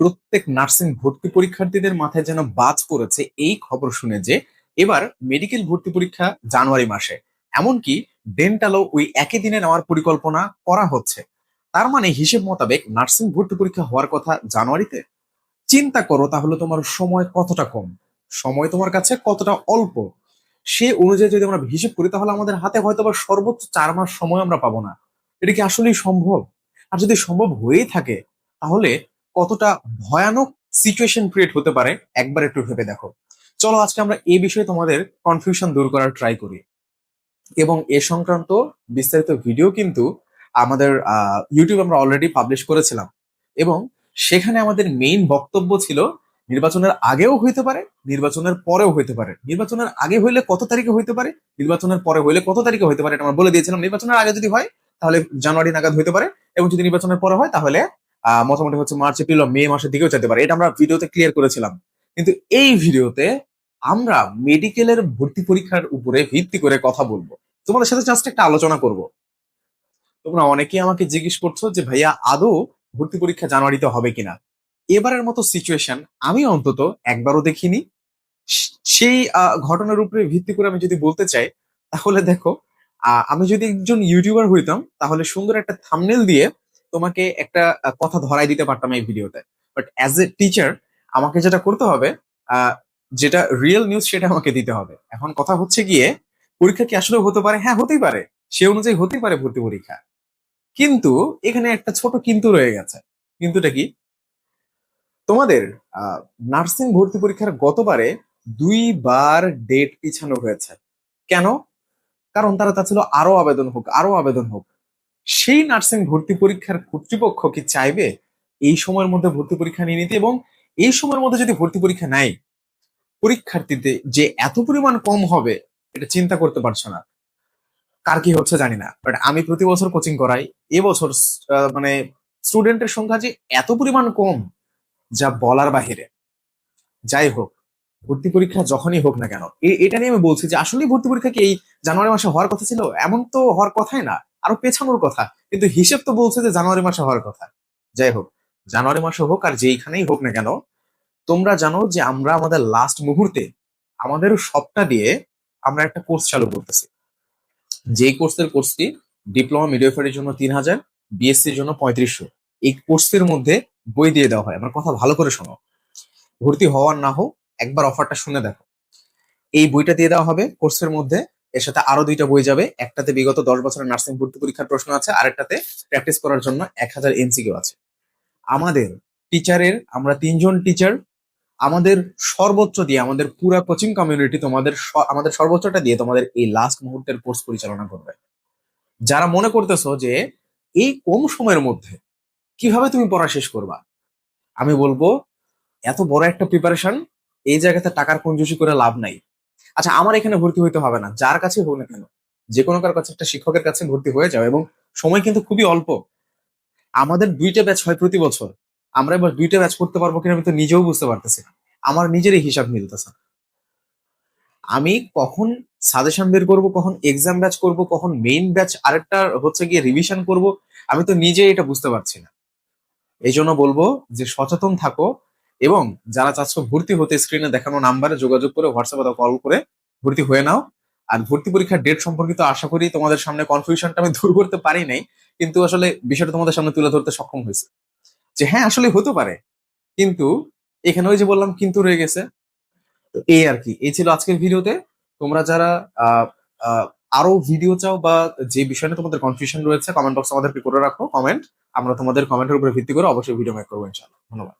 প্রত্যেক নার্সিং ভর্তি পরীক্ষার্থীদের মাথায় যেন বাজ পড়েছে এই খবর শুনে যে এবার মেডিকেল ভর্তি পরীক্ষা জানুয়ারি মাসে। এমনকি ডেন্টালও ওই একই দিনে নেওয়ার পরিকল্পনা করা হচ্ছে। তার মানে হিসেব মোতাবেক নার্সিং ভর্তি পরীক্ষা হওয়ার কথা জানুয়ারিতে? চিন্তা করো তাহলে তোমার সময় কতটা কম? সময় তোমার কাছে কতটা অল্প? সে অনুযায়ী যদি আমরা হিসেব করি তাহলে আমাদের হাতে হয়তো বা সর্বোচ্চ চার মাস সময় আমরা পাবো না। এটা কি আসলেই সম্ভব? আর যদি সম্ভব হয়েই থাকে, তাহলে কতটা ভয়ানক সিচুয়েশন ক্রিয়েট হতে পারে, একবার একটু ভেবে দেখো। চলো আজকে আমরা এই বিষয়ে তোমাদের কনফিউশন দূর করার ট্রাই করি। এবং এ সংক্রান্ত বিস্তারিত ভিডিও কিন্তু আমাদের ইউটিউব আমরা অলরেডি পাবলিশ করেছিলাম। এবং সেখানে আমাদের মেইন বক্তব্য ছিল, নির্বাচনের আগেও হইতে পারে, নির্বাচনের পরেও হইতে পারে। নির্বাচনের আগে হইলে কত তারিখে হইতে পারে, নির্বাচনের পরে হইলে কত তারিখে হইতে পারে এটা আমরা বলে দিয়েছিলাম। নির্বাচনের আগে যদি হয়, তাহলে জানুয়ারি নাগাদ হইতে পারে, এবং যদি নির্বাচনের পরে হয়, তাহলে মোটামুটি হচ্ছে মার্চ এপ্রিল মে মাসের দিকেও যেতে পারে। এটা আমরা ভিডিওতে ক্লিয়ার করেছিলাম। কিন্তু এই ভিডিওতে আমরা মেডিকেলের ভর্তি পরীক্ষার উপরে ভিত্তি করে কথা বলব। তোমাদের সাথে জাস্ট একটা আলোচনা করব। তোমরা অনেকেই আমাকে জিজ্ঞেস করছ যে, ভাইয়া, আদৌ ভর্তি পরীক্ষা জানুয়ারিতে হবে কিনা? এবারের মতো সিচুয়েশন আমি অন্তত একবারও দেখিনি। সেই ঘটনার উপরে ভিত্তি করে আমি যদি বলতে চাই, তাহলে দেখো আমি যদি একজন ইউটিউবার হইতাম, তাহলে সুন্দর একটা থামনেল দিয়ে তোমাকে একটা কথা ধরাই দিতে পারতাম এই ভিডিওতে বাট অ্যাজ এ টিচার আমাকে যেটা করতে হবে যেটা রিয়েল নিউজ সেটা আমাকে দিতে হবে। এখন কথা হচ্ছে গিয়ে, পরীক্ষা কি আসলে হতে পারে? হ্যাঁ হতেই পারে। সে অনুযায়ী হতেই পারে ভর্তি পরীক্ষা। কিন্তু এখানে একটা ছোট কিন্তু রয়ে গেছে। কিন্তুটা কি? তোমাদের নার্সিং ভর্তি পরীক্ষার গতবারে দুইবার ডেট পিছানো হয়েছে। কেন? কারণ তারা তা ছিল আরও আবেদন হোক, আরও আবেদন হোক। সেই নার্সিং ভর্তি পরীক্ষার কর্তৃপক্ষ কি চাইবে এই সময়ের মধ্যে ভর্তি পরীক্ষা নিয়ে নিতে এবং এই সময়ের মধ্যে যদি ভর্তি পরীক্ষা নেয় পরীক্ষার্থীতে যে এত পরিমাণ কম হবে, এটা চিন্তা করতে পারছ না। কার কি হচ্ছে জানি না। বাট আমি প্রতি বছর কোচিং করাই। এবছর মানে স্টুডেন্টের সংখ্যা যে এত পরিমাণ কম, যা বলার বাহিরে। যাই হোক, ভর্তি পরীক্ষা যখনই হোক না কেন এটা নিয়ে আমি বলছি যে আসলে ভর্তি পরীক্ষা কি এই জানুয়ারি মাসে হওয়ার কথা ছিল? এমন তো হওয়ার কথাই না। আরও পেছানোর কথা। কিন্তু হিসেব তো বলছে যে জানুয়ারি মাসে হওয়ার কথা। যাই হোক, জানুয়ারি মাসে হোক আর যেইখানেই হোক না কেন, তোমরা জানো যে আমরা আমাদের লাস্ট মুহূর্তে আমাদের সবটা দিয়ে আমরা একটা কোর্স চালু করতেছি। যেই কোর্সের কোর্সটি ডিপ্লোমা মিডিওফারের জন্য তিন হাজার বিএসসির জন্য পঁয়ত্রিশশো। এই কোর্সের মধ্যে বই দিয়ে দেওয়া হয়। আমার কথা ভালো করে শোনো। ভর্তি হওয়ার না হোক, একবার অফারটা শুনে দেখো। এই বইটা দিয়ে দেওয়া হবে কোর্সের মধ্যে এর সাথে আরও দুইটা বই যাবে। একটাতে বিগত দশ বছরের নার্সিং ভর্তি পরীক্ষার প্রশ্ন আছে, আরেকটাতে প্র্যাকটিস করার জন্য এক হাজার এনসিকিউ আছে। আমাদের টিচারের আমরা তিনজন টিচার আমাদের সর্বোচ্চ দিয়ে, আমাদের পুরা কোচিং কমিউনিটি তোমাদের আমাদের সর্বোচ্চটা দিয়ে তোমাদের এই লাস্ট মুহূর্তের কোর্স পরিচালনা করবে। যারা মনে করতেছো যে এই কম সময়ের মধ্যে কীভাবে তুমি পড়া শেষ করবা? আমি বলব, এত বড় একটা প্রিপারেশন এই জায়গাতে টাকার কঞ্জুসি করে লাভ নাই। আচ্ছা আমার এখানে ভর্তি হইতে হবে না। যার কাছে হোক না কেন, যে কোনো কার কাছে একটা শিক্ষকের কাছে ভর্তি হয়ে যাও এবং সময় কিন্তু খুবই অল্প। আমাদের দুইটা ব্যাচ হয় প্রতি বছর। আমরা এবার দুইটা ব্যাচ করতে পারব কিনা আমি তো নিজেও বুঝতে পারতেছি আমার নিজেরই হিসাব মিলতেছে। আমি কখন সাজেশন বের করব, কখন এক্সাম ব্যাচ করব, কখন মেইন ব্যাচ আরেকটা হচ্ছে গিয়ে রিভিশন করব, আমি তো নিজে এটা বুঝতে পারছি না। এই জন্য বলব যে সচেতন থাকো এবং যারা চাচ্ছ ভর্তি হতে স্ক্রিনে দেখানো নাম্বারে যোগাযোগ করে হোয়াটসঅ্যাপে কল করে ভর্তি হয়ে নাও। আর ভর্তি পরীক্ষার ডেট সম্পর্কিত আশা করি তোমাদের সামনে কনফিউশনটা আমি দূর করতে পারি নাই, কিন্তু আসলে বিষয়টা তোমাদের সামনে তুলে ধরতে সক্ষম হয়েছে। যে হ্যাঁ আসলে হতে পারে, কিন্তু এখানে ওই যে বললাম, কিন্তু রয়ে গেছে। তো এই আর কি, এই ছিল আজকের ভিডিওতে। তোমরা যারা আরও ভিডিও চাও বা যে বিষয় তোমাদের কনফিউশন রয়েছে কমেন্ট বক্স আমাদেরকে করে রাখো কমেন্ট আমরা তোমাদের কমেন্টের উপরে ভিত্তি করে অবশ্যই ভিডিও মেক করব ইনশাআল্লাহ। ধন্যবাদ।